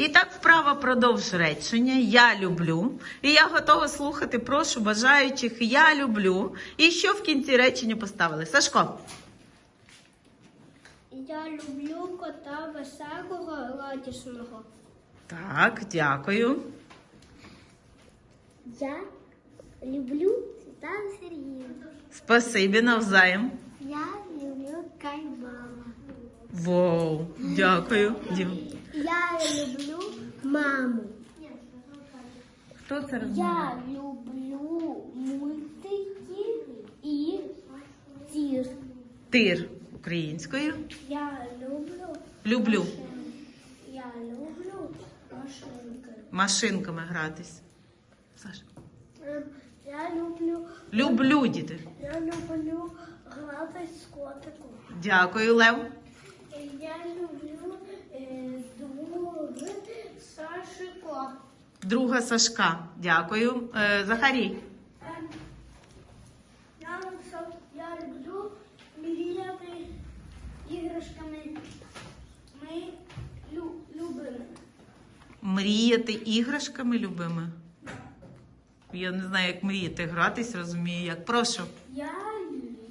І так вправо продовж речення. Я люблю. І я готова слухати. Прошу бажаючих. Я люблю. І що в кінці речення поставили? Сашко. Я люблю кота веселого, радісного. Так, дякую. Я люблю Світлану Сергіївну. Спасибі навзаєм. Я кайбама. Воу, дякую. Дім. Я люблю маму. Хто це розмовляє? Я люблю мультики і тір. Тир українською. Я люблю. Люблю Я люблю машинки. машинками гратись. Саш. Ем, Я люблю. Люблю діти. Я люблю грати з котиком. Дякую, Лев. Я люблю е, друг Сашико. Друга Сашка. Дякую. Е, Захарій. Ем, Я, люблю мріяти іграшками. Ми лю, любимо. Мріяти іграшками любими. Я не знаю, як мріяти гратись, розумію, як. Прошу. Я,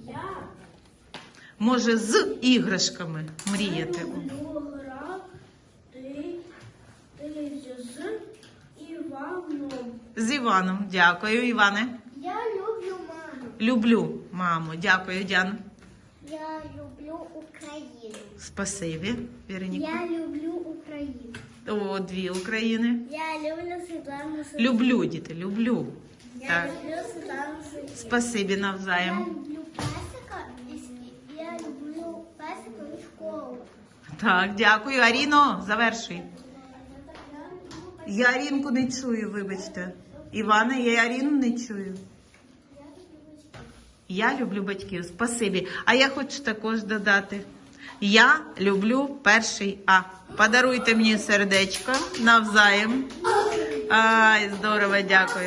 я Може, з іграшками мріяти. люблю грати з Іваном. З Іваном. Дякую, Іване. Я люблю маму. Люблю маму. Дякую, Діана. Я люблю Україну. Спасибі, Вероніка. Я люблю Україну. О, дві України. Я люблю Світлану Сергіївну. Люблю, діти, люблю. Я Так. люблю Світлану Сергіївну. Спасибі Я люблю песика і я люблю песика і школу. Так, дякую. Аріно, завершуй. Я Арінку не чую, вибачте. Іване, я Аріну не чую. Я люблю батьків. Спасибі. А я хочу також додати. Я люблю перший А. Подаруйте мені сердечко навзаєм. Ай, здорово, дякую.